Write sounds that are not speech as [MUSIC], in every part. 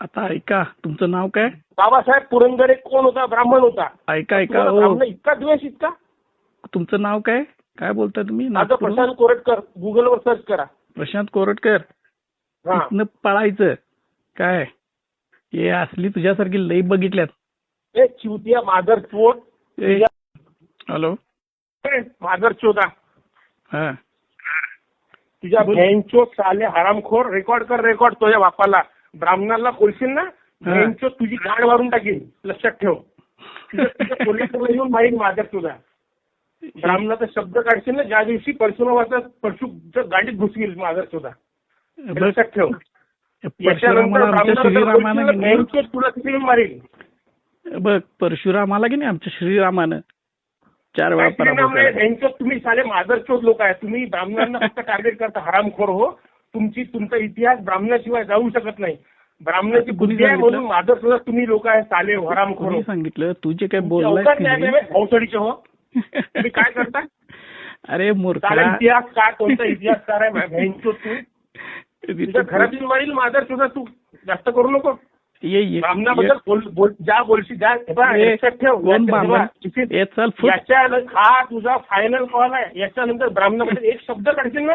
आता ऐका तुमचं नाव काय? बाबासाहेब पुरंदरे कोण होता? ब्राह्मण होता. ऐका ऐका तुम्हाला हो. ब्राह्मण इतका द्वेष इतका? तुमचं नाव काय? काय बोलताय तुम्ही? माझं नागपूरहून? प्रशांत कोरटकर. गुगलवर सर्च करा. प्रशांत कोरटकर? हा. इथनं पळायचं. काय? हे असली तुझ्यासारखी लई बघितल्यात. ए चिवतिया मादर चोट ए, हॅलो. मादर चोदा. हा. तुझ्या. बँचो साले हरामखोर. रेकॉर्ड कर रेकॉर्ड तुझ्या बापाला. ब्राह्मणाला बोलशील ना. बँचो तुझी गाड मारून टाकीन लक्षात ठेव. कोल्हापूरला [LAUGHS] येऊन माहीत मादर तुझा. ब्राह्मणाचा शब्द काढशील ना ज्या दिवशी परशुरामाचा परशु गाडीत घुसवील मादर तुझा. लक्षात ठेव. तुला तिथे येऊन मारेल बघ परशुरामाला की नाही? आमच्या श्रीरामानं. चार वेळा बँचो तुम्ही साले मादरचोद लोक आहे. तुम्ही ब्राह्मणांना फक्त टार्गेट करता हरामखोर हो. तुमची तुमचा इतिहास ब्राह्मणाशिवाय जाऊ शकत नाही. ब्राह्मणाची बुद्धी आहे? म्हणून मादर सुद्धा तुम्ही लोक आहे साले कोणी हो. सांगितलं. तू जे काय भोसडीचे हो. तुम्ही काय [LAUGHS] करता? अरे मूर्खा. इतिहास काय कोणता इतिहासकार आहे? तू. [LAUGHS] तुझ्या घरातील मारील मादर सुद्धा तू. जास्त करू नको. ब्राह्मणाबद्दल ज्या बोलशी ज्या हे तुझा फायनल कॉल आहे. याच्यानंतर ब्राह्मणामध्ये एक शब्द काढशील ना?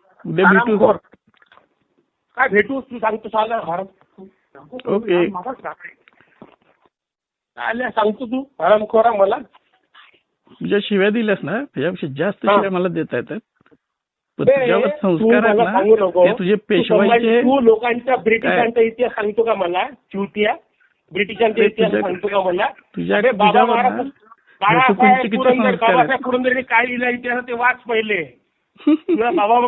उद्या भेटू. काय भेटू? तू सांगतो साल्या हराम ओके. साल्या सांगतो तू. हरामखोरा मला. तुझ्या शिव्या दिल्यास ना त्याच्यापेक्षा जास्त. शिव्या मला देता येतात. तुझ्यावर संस्कार आहेत ना तुझे पेशवाईचे तू लोकांच्या ब्रिटिशांचा इतिहास सांगतो का मला? चिवतिया ब्रिटिशांचा इतिहास सांगतो का मला? तुझ्या अरे बाबा महाराज बाळासाहेब पुरंदर. बाबासाहेब पुरंदरेने काय लिहिलं इतिहास ते वाच पहिले. तुला बाबा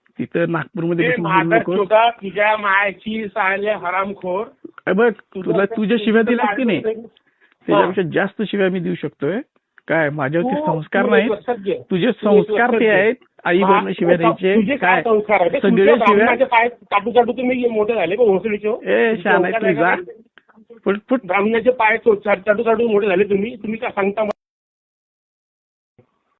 तिथं नागपूरमध्ये ते बसून बोलू माझा नकोस. सुद्धा तुझ्या मायाची साल्या हरामखोर. बघ तुला तुझ्या शिव्या दिल्यास की नाही? त्याच्यापेक्षा जास्त शिव्या मी देऊ शकतोय. काय माझ्यावरती तू- संस्कार तू नाही एक लक्षात घे. तुझे तू संस्कार लक्षात ते घे. आहेत. आई बहिणी शिव्या तुझे द्यायचे. काय संस्कार आहे सगळे तुमच्या शिव्या? ब्राह्मणाचे पाय चाटू चाटू तुम्ही मोठे झाले का हो? ए संस्कार आहे तुझा. का? Foot foot. ब्राह्मणाचे पाय चाटू चाटू मोठे झाले तुम्ही. तुम्ही काय सांगता